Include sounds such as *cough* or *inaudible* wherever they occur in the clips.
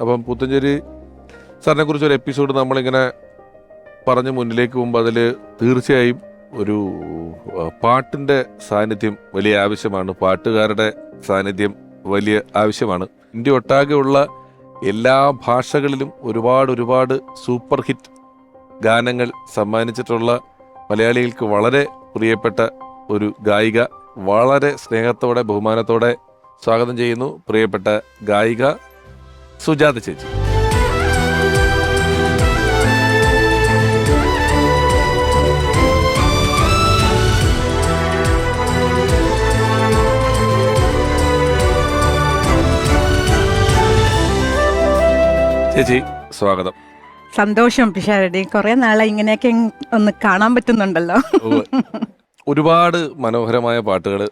അപ്പം പുത്തഞ്ചേരി സാറിനെ കുറിച്ച് ഒരു എപ്പിസോഡ് നമ്മളിങ്ങനെ പറഞ്ഞ് മുന്നിലേക്ക് പോകുമ്പോൾ അതിൽ തീർച്ചയായും ഒരു പാട്ടിന്റെ സാന്നിധ്യം വലിയ ആവശ്യമാണ്. പാട്ടുകാരുടെ സാന്നിധ്യം വലിയ ആവശ്യമാണ്. ഇന്ത്യ ഒട്ടാകെയുള്ള എല്ലാ ഭാഷകളിലും ഒരുപാട് ഒരുപാട് സൂപ്പർ ഹിറ്റ് ഗാനങ്ങൾ സമ്മാനിച്ചിട്ടുള്ള മലയാളികൾക്ക് വളരെ പ്രിയപ്പെട്ട ഒരു ഗായിക വളരെ സ്നേഹത്തോടെ ബഹുമാനത്തോടെ സ്വാഗതം ചെയ്യുന്നു. പ്രിയപ്പെട്ട ഗായിക സുജാത ചേച്ചി. ചേച്ചി സ്വാഗതം. സന്തോഷം പിഷാരടി. കുറെ നാളെ ഇങ്ങനെയൊക്കെ ഒന്ന് കാണാൻ പറ്റുന്നുണ്ടല്ലോ. ഒരുപാട് മനോഹരമായ പാട്ടുകൾ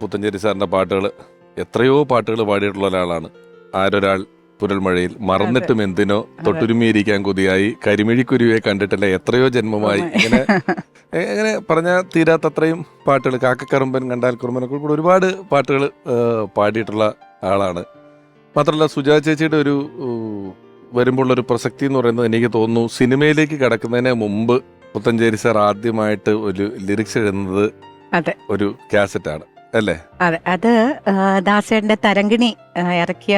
പുത്തഞ്ചേരി സാറിന്റെ പാട്ടുകൾ എത്രയോ പാട്ടുകൾ പാടിയിട്ടുള്ള ഒരാളാണ്. ആരൊരാൾ പുരൽമഴയിൽ മറന്നിട്ടും എന്തിനോ തൊട്ടുരുമിയിരിക്കാൻ കൊതിയായി. കരിമിഴിക്കുരുവെ കണ്ടിട്ടില്ല എത്രയോ ജന്മമായി. ഇങ്ങനെ *laughs* ഇങ്ങനെ എങ്ങനെ പറഞ്ഞാൽ തീരാത്തത്രയും പാട്ടുകൾ. കാക്കക്കറുമ്പൻ കണ്ടാൽ കുറുമ്പനൊക്കെ കൂടെ ഒരുപാട് പാട്ടുകൾ പാടിയിട്ടുള്ള ആളാണ്. മാത്രമല്ല സുജാ ചേച്ചിയുടെ ഒരു വരുമ്പോഴുള്ള വരുമ്പോൾ ഒരു പ്രസക്തി എന്ന് പറയുന്നത് എനിക്ക് തോന്നുന്നു സിനിമയിലേക്ക് കടക്കുന്നതിന് മുമ്പ് പുത്തഞ്ചേരി സാർ ആദ്യമായിട്ട് ഒരു ലിറിക്സ് എഴുതുന്നത്. ഒരു കാസറ്റാണ്. അല്ലേ? അതെ അത് ദാസേട്ടന്റെ തരങ്കിണി കാസറ്റ് ഇറക്കിയ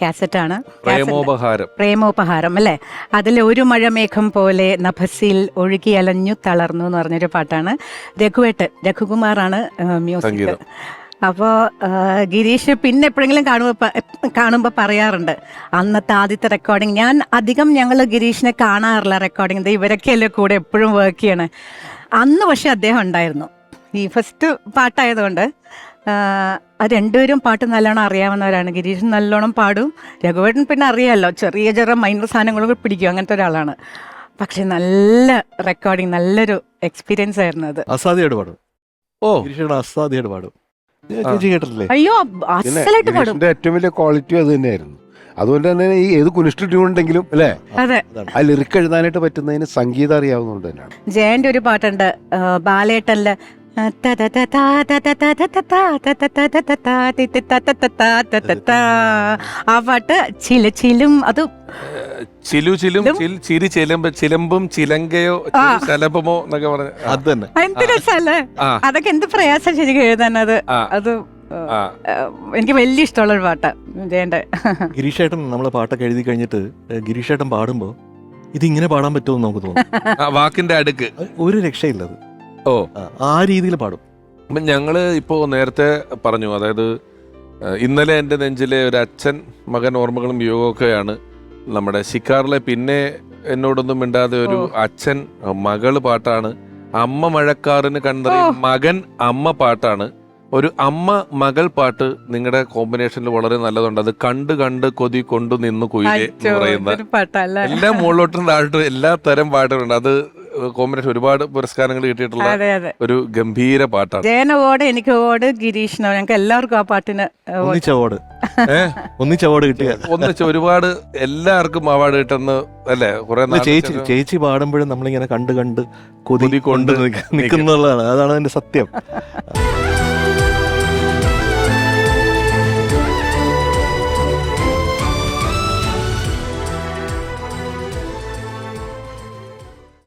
കാസറ്റാണ് പ്രേമോപഹാരം. പ്രേമോപഹാരം അല്ലേ? അതിൽ ഒരു മഴമേഘം പോലെ നഭസിൽ ഒഴുകി അലഞ്ഞു തളർന്നു എന്ന് പറഞ്ഞൊരു പാട്ടാണ്. രഘുവേട്ട് രഘുകുമാറാണ് മ്യൂസിക്. അപ്പോ അപ്പോൾ ഗിരീഷ് പിന്നെ എപ്പോഴെങ്കിലും കാണുമ്പോൾ കാണുമ്പോൾ പറയാറുണ്ട് അന്നത്തെ ആദ്യത്തെ റെക്കോർഡിങ് ഞാൻ അധികം ഞങ്ങൾ ഗിരീഷിനെ കാണാറില്ല റെക്കോർഡിങ് ഇവരൊക്കെയല്ലേ കൂടെ എപ്പോഴും വർക്ക് ചെയ്യണേ? അന്ന് പക്ഷെ അദ്ദേഹം ഉണ്ടായിരുന്നു. ഈ ഫസ്റ്റ് പാട്ടായതുകൊണ്ട് ആ, അത് രണ്ടുപേരും പാട്ട് നല്ലോണം അറിയാവുന്നവരാണ്. ഗിരീഷ് നല്ലോണം പാടും. രഘുവേട്ടൻ പിന്നെ അറിയാമല്ലോ ചെറിയ ചെറിയ മൈനർ സാധനങ്ങളൊക്കെ പിടിക്കും അങ്ങനത്തെ ഒരാളാണ്. പക്ഷെ നല്ല റെക്കോർഡിങ് നല്ലൊരു എക്സ്പീരിയൻസ് ആയിരുന്നു അത്. അസാധ്യമായിട്ട് പാടും. ഓ. അസാധ്യമായിട്ട് പാടും. കേട്ടിട്ടില്ലേ? അയ്യോ അസലായിട്ട് പാടും. ഏറ്റവും വലിയ ക്വാളിറ്റി അത് തന്നെയായിരുന്നു. അതുകൊണ്ട് തന്നെ ഈ ഏത് കുനിഷ്ട ട്യൂൺ ഉണ്ടെങ്കിലും അല്ലേ? അതെ. ആ ലിറിക്ക് എഴുതാനായിട്ട് പറ്റുന്നതിന് സംഗീതം അറിയാവുന്നതുകൊണ്ട് തന്നെയാണ്. ജയന്റെ ഒരു പാട്ടുണ്ട് ബാലേട്ടനിൽ ആ പാട്ട് ചില ചിലും അത് ചിലു ചിലും ചിരി ചിലമ്പ് ചിലമ്പും ചിലങ്കയോ ശലഭമോ എന്നൊക്കെ പറഞ്ഞു അത് തന്നെ എന്ത് രസല്ലേ അതൊക്കെ എന്ത് പ്രയാസം ശരിക്കും എഴുതാനത് അത് അത് എനിക്ക് വലിയ ഇഷ്ടമുള്ള ഒരു പാട്ട് ജയന്റെ ഗിരീഷേട്ടൻ നമ്മളെ പാട്ടൊക്കെ എഴുതി കഴിഞ്ഞിട്ട് ഗിരീഷേട്ടൻ പാടുമ്പോൾ ഇങ്ങനെ പാടാൻ പറ്റുമെന്ന് നമുക്ക് തോന്നും വാക്കിന്റെ അടുക്ക് ഒരു രക്ഷയില്ലത് ഓ. ആ, രീതിയിൽ പാടും. അപ്പം ഞങ്ങൾ ഇപ്പോൾ നേരത്തെ പറഞ്ഞു അതായത് ഇന്നലെ എന്റെ നെഞ്ചിലെ ഒരു അച്ഛൻ മകൻ ഓർമ്മകളും യോഗമൊക്കെയാണ് നമ്മുടെ ശിക്കാറിലെ പിന്നെ എന്നോടൊന്നും മിണ്ടാതെ ഒരു അച്ഛൻ മകൾ പാട്ടാണ്. അമ്മ മഴക്കാറിന് കണ്ടറിയും മകൻ അമ്മ പാട്ടാണ്. ഒരു അമ്മ മകൾ പാട്ട് നിങ്ങളുടെ കോമ്പിനേഷനിൽ വളരെ നല്ലതുണ്ട്. അത് കണ്ട് കണ്ട് കൊതി കൊണ്ടു നിന്ന് കുയിലെ എന്ന് പറയുന്ന എല്ലാ മുകളിലോട്ടും താഴോട്ടും എല്ലാ തരം പാട്ടുകളുണ്ട്. അത് കോമ്പിനേഷൻ ഒരുപാട് പുരസ്കാരങ്ങൾ കിട്ടിയിട്ടുള്ള അതെ അതെ. ഒരു ഗംഭീര പാട്ടാണ്. ജയന ഓട് എനിക്ക് ഓട് ഗിരീഷിനോ ഞങ്ങൾക്ക് എല്ലാവർക്കും ആ പാട്ടിന്. ഒന്നിച്ച അവാർഡ്. ഒന്നിച്ച *laughs* അവാർഡ് കിട്ടിയ. ഒന്നിച്ച് ഒരുപാട് എല്ലാവർക്കും അവാർഡ് കിട്ടുന്ന അല്ലേ? കുറെ നാൾ ചേച്ചി ചേച്ചി പാടുമ്പോഴും നമ്മളിങ്ങനെ കണ്ട് കണ്ട് കൊതി കൊണ്ട് നിൽക്കുന്നുള്ളതാണ് അതാണ് അതിന്റെ സത്യം.